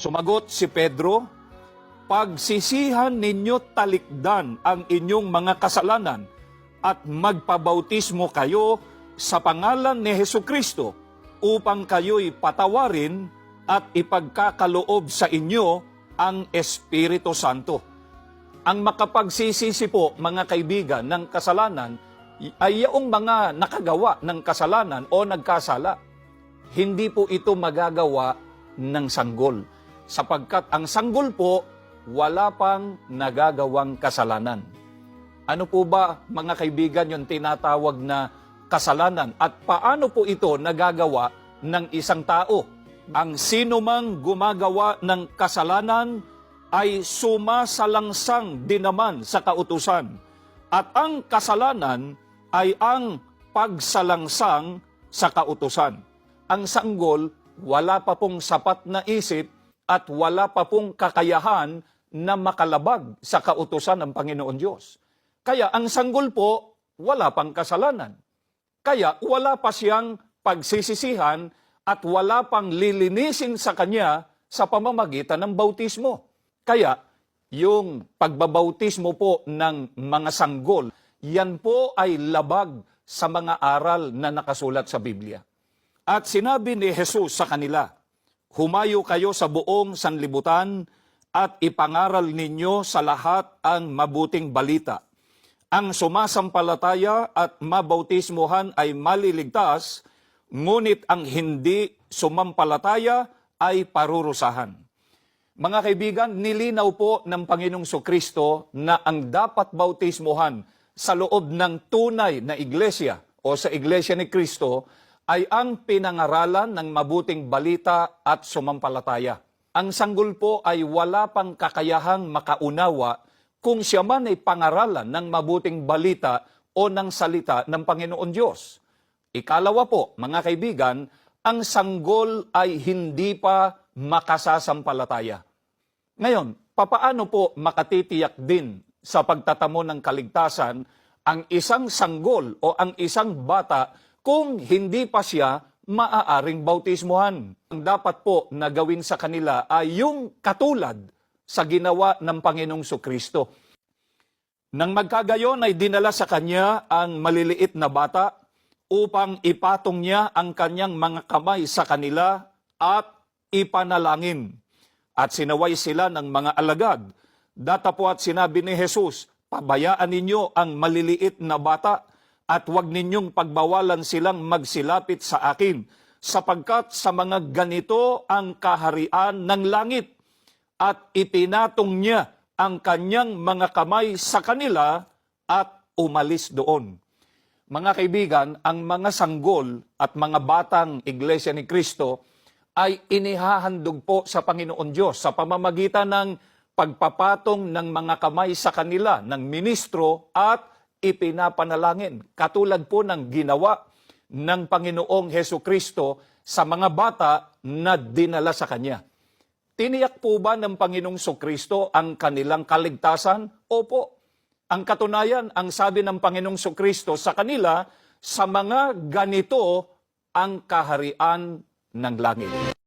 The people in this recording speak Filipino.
Sumagot si Pedro, Pagsisihan ninyo talikdan ang inyong mga kasalanan at magpabautismo kayo sa pangalan ni Heso Kristo upang kayo'y patawarin at ipagkakaloob sa inyo ang Espiritu Santo. Ang makapagsisisi po, mga kaibigan, ng kasalanan ay yung mga nakagawa ng kasalanan o nagkasala. Hindi po ito magagawa ng sanggol. Sapagkat ang sanggol po, wala pang nagagawang kasalanan. Ano po ba, mga kaibigan, yung tinatawag na kasalanan? At paano po ito nagagawa ng isang tao? Ang sino mang gumagawa ng kasalanan ay sumasalangsang din naman sa kautusan. At ang kasalanan ay ang pagsalangsang sa kautusan. Ang sanggol, wala pa pong sapat na isip at wala pa pong kakayahan na makalabag sa kautusan ng Panginoon Diyos. Kaya ang sanggol po, wala pang kasalanan. Kaya wala pa siyang pagsisisihan at wala pang lilinisin sa kanya sa pamamagitan ng bautismo. Kaya yung pagbabautismo po ng mga sanggol, yan po ay labag sa mga aral na nakasulat sa Biblia. At sinabi ni Jesus sa kanila, Humayo kayo sa buong sanlibutan at ipangaral ninyo sa lahat ang mabuting balita. Ang sumasampalataya at mabautismuhan ay maliligtas, ngunit ang hindi sumampalataya ay parurusahan. Mga kaibigan, nilinaw po ng Panginoong Kristo na ang dapat bautismuhan sa loob ng tunay na iglesia o sa iglesia ni Kristo ay ang pinangaralan ng mabuting balita at sumampalataya. Ang sanggol po ay wala pang kakayahang makaunawa kung siya man ay pangaralan ng mabuting balita o ng salita ng Panginoon Diyos. Ikalawa po, mga kaibigan, ang sanggol ay hindi pa makasasampalataya. Ngayon, papaano po makatitiyak din sa pagtatamo ng kaligtasan ang isang sanggol o ang isang bata kung hindi pa siya maaaring bautismuhan. Ang dapat po na gawin sa kanila ay yung katulad sa ginawa ng Panginoong Kristo. Nang magkagayon ay dinala sa kanya ang maliliit na bata upang ipatong niya ang kanyang mga kamay sa kanila at ipanalangin. At sinaway sila ng mga alagad. Datapwat sinabi ni Jesus, pabayaan ninyo ang maliliit na bata at huwag ninyong pagbawalan silang magsilapit sa akin, sapagkat sa mga ganito ang kaharian ng langit. At ipinatong niya ang kanyang mga kamay sa kanila at umalis doon. Mga kaibigan, ang mga sanggol at mga batang iglesia ni Kristo ay inihahandog po sa Panginoon Diyos sa pamamagitan ng pagpapatong ng mga kamay sa kanila ng ministro at ipinapanalangin. Katulad po ng ginawa ng Panginoong Heso Kristo sa mga bata na dinala sa Kanya. Tiniyak po ba ng Panginoong Kristo ang kanilang kaligtasan? Opo. Ang katunayan, ang sabi ng Panginoong Kristo sa kanila, sa mga ganito ang kaharian ng langit.